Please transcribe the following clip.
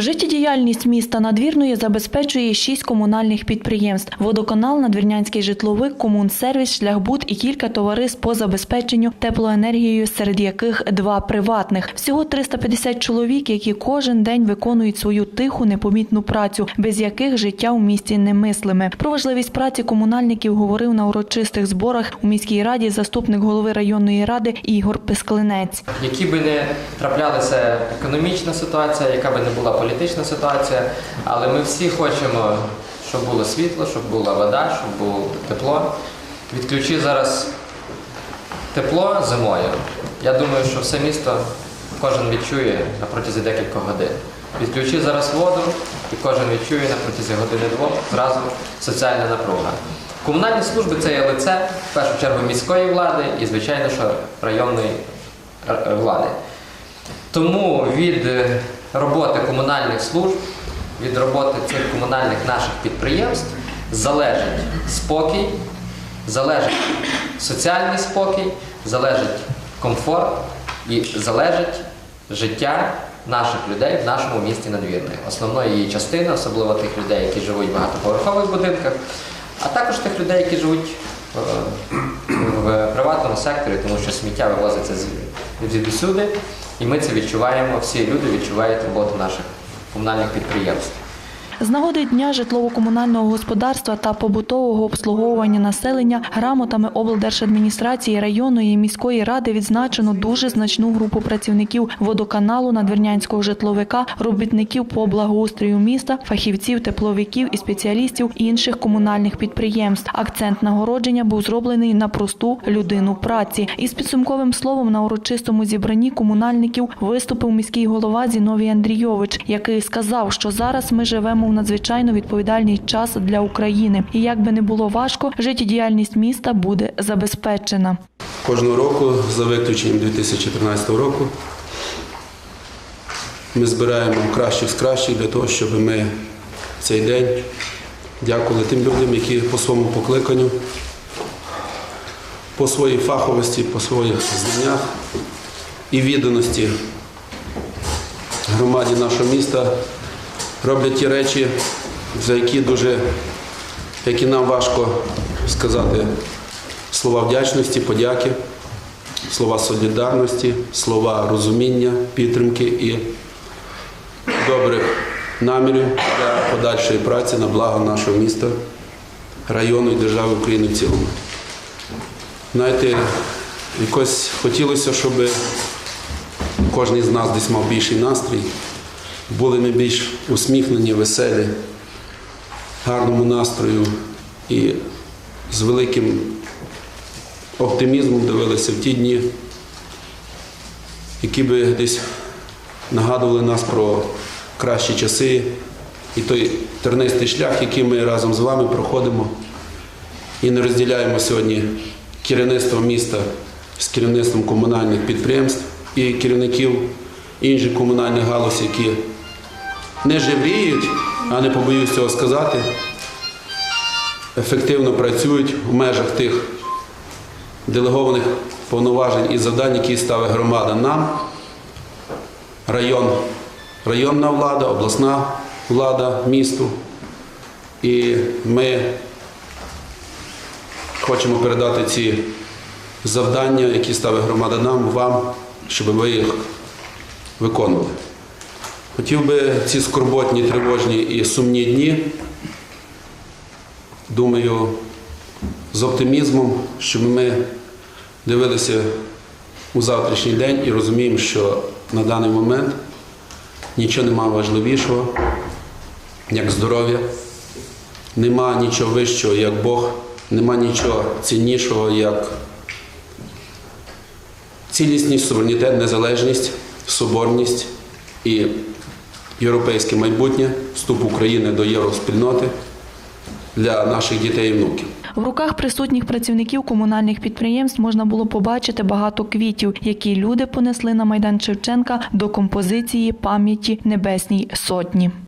Життєдіяльність міста Надвірної забезпечує шість комунальних підприємств: водоканал, надвірнянський житловик, комунсервіс, шляхбуд і кілька товариств по забезпеченню теплоенергією, серед яких два приватних. Всього 350 чоловік, які кожен день виконують свою тиху, непомітну працю, без яких життя у місті немислиме. Про важливість праці комунальників говорив на урочистих зборах у міській раді заступник голови районної ради Ігор Писклинець. Які би не траплялася економічна ситуація, яка би не була політична ситуація, але ми всі хочемо, щоб було світло, щоб була вода, щоб було тепло. Відключи зараз тепло зимою. Я думаю, що все місто кожен відчує на протязі декількох годин. Відключи зараз воду, і кожен відчує на протязі години-двох зразу соціальна напруга. Комунальні служби це є лице, в першу чергу, міської влади і, звичайно, що районної е, влади. Тому від е, роботи комунальних служб, від роботи цих комунальних наших підприємств залежить спокій, залежить соціальний спокій, залежить комфорт і залежить життя наших людей в нашому місті надвірної. Основної її частини, особливо тих людей, які живуть в багатоповерхових будинках, а також тих людей, які живуть е, в приватному секторі, тому що сміття вивозиться звідусюди, і ми це відчуваємо, всі люди відчувають роботу наших комунальних підприємств. З нагоди дня житлово-комунального господарства та побутового обслуговування населення грамотами облдержадміністрації районної міської ради відзначено дуже значну групу працівників водоканалу, надвірнянського житловика, робітників по благоустрою міста, фахівців, тепловиків і спеціалістів інших комунальних підприємств. Акцент нагородження був зроблений на просту людину праці. Із підсумковим словом на урочистому зібранні комунальників виступив міський голова Зіновій Андрійович, який сказав, що зараз ми живемо в надзвичайно відповідальний час для України, і як би не було важко, життєдіяльність міста буде забезпечена. Кожного року, за виключенням 2013 року, ми збираємо кращих з кращих для того, щоб ми цей день дякували тим людям, які по своєму покликанню, по своїй фаховості, по своїх знаннях і відданості громаді нашого міста роблять ті речі, за які дуже, які нам важко сказати слова вдячності, подяки, слова солідарності, слова розуміння, підтримки і добрих намірів для подальшої праці на благо нашого міста, району і держави України в цілому. Знаєте, якось хотілося, щоб кожен з нас десь мав більший настрій, були ми більш усміхнені, веселі, гарному настрою і з великим оптимізмом дивилися в ті дні, які би десь нагадували нас про кращі часи і той тернистий шлях, який ми разом з вами проходимо. І не розділяємо сьогодні керівництво міста з керівництвом комунальних підприємств і керівників інших комунальних галузей, які не живріють, а не побоюсь цього сказати, ефективно працюють в межах тих делегованих повноважень і завдань, які ставить громада нам, район, районна влада, обласна влада місту. І ми хочемо передати ці завдання, які ставить громада нам, вам, щоб ви їх виконували. Хотів би ці скорботні, тривожні і сумні дні, думаю, з оптимізмом, щоб ми дивилися у завтрашній день і розуміємо, що на даний момент нічого немає важливішого, як здоров'я, нема нічого вищого, як Бог, нема нічого ціннішого, як цілісність, суверенітет, незалежність, соборність і європейське майбутнє, вступ України до євроспільноти для наших дітей і внуків. В руках присутніх працівників комунальних підприємств можна було побачити багато квітів, які люди понесли на майдан Шевченка до композиції пам'яті Небесній Сотні.